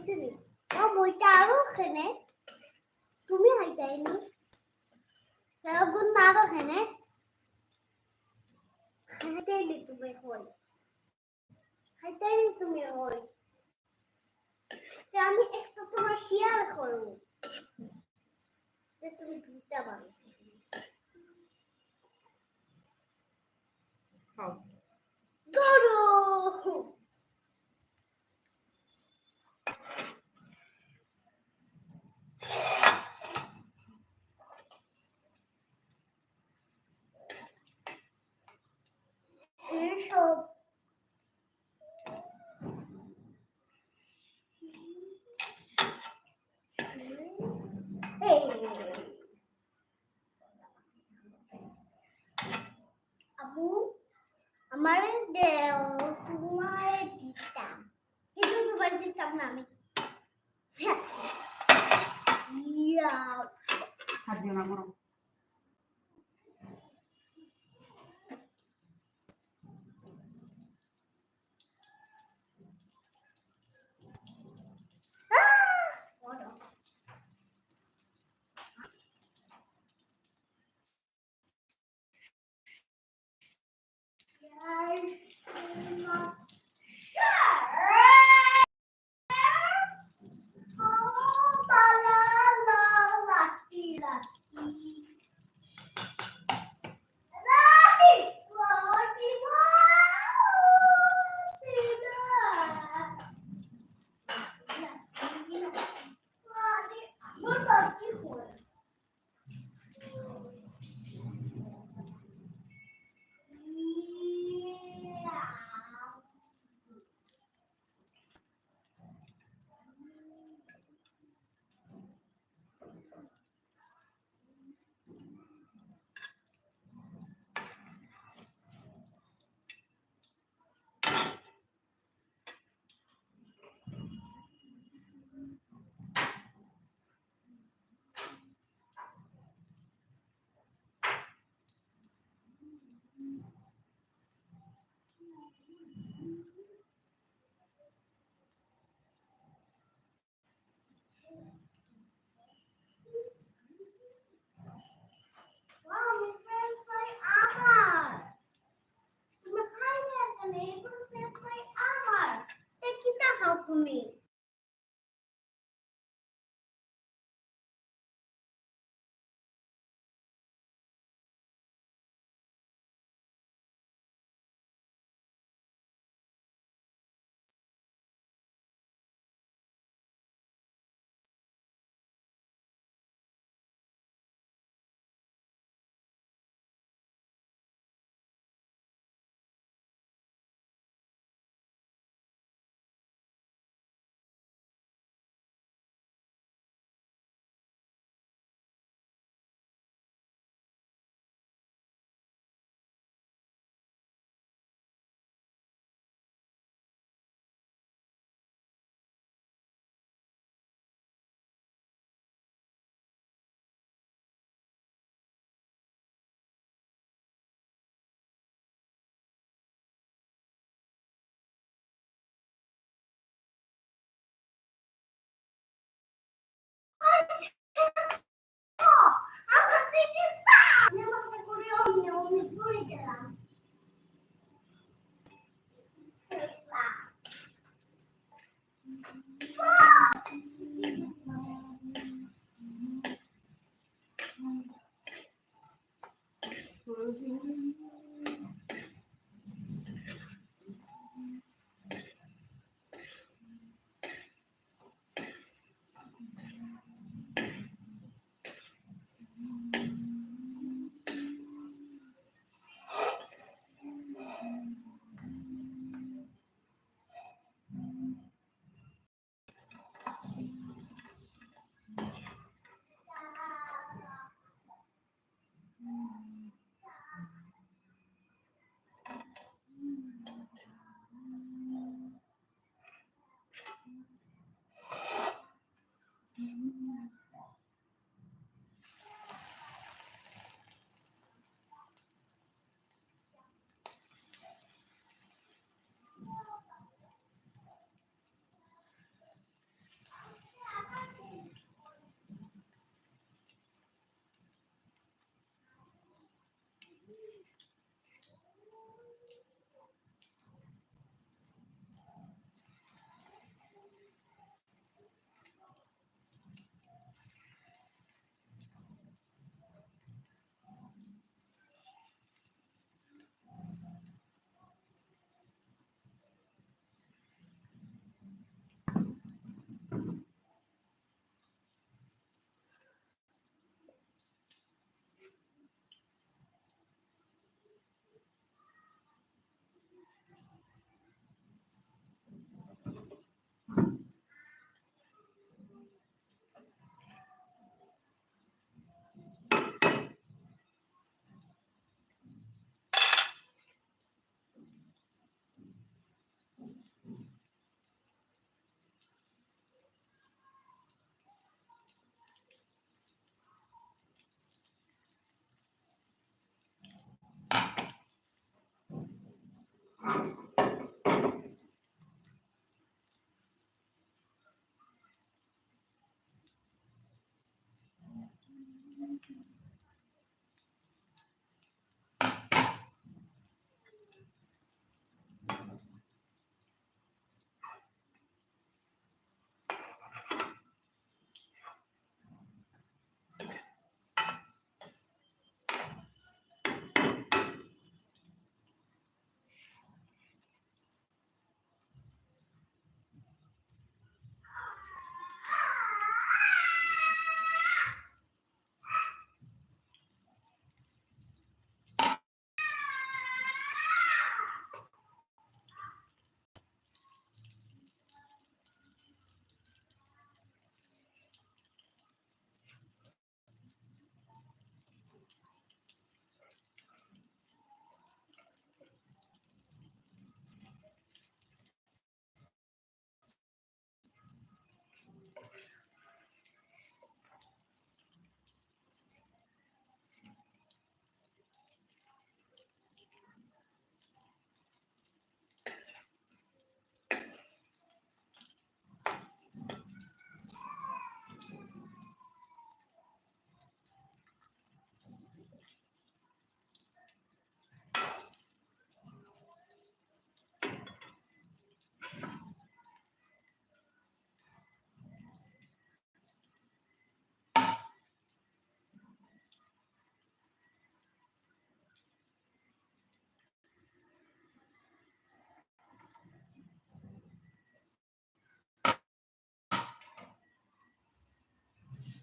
দিচ্ছি ও বইটা আরও ওখানে তুমি হাইটাইনি গুণ আরও ওখানে হাইটাইনি তুমি হই হাইটাইনি তুমি হই আমি একটা তোমার শেয়ার করব। uh,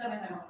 再来台湾。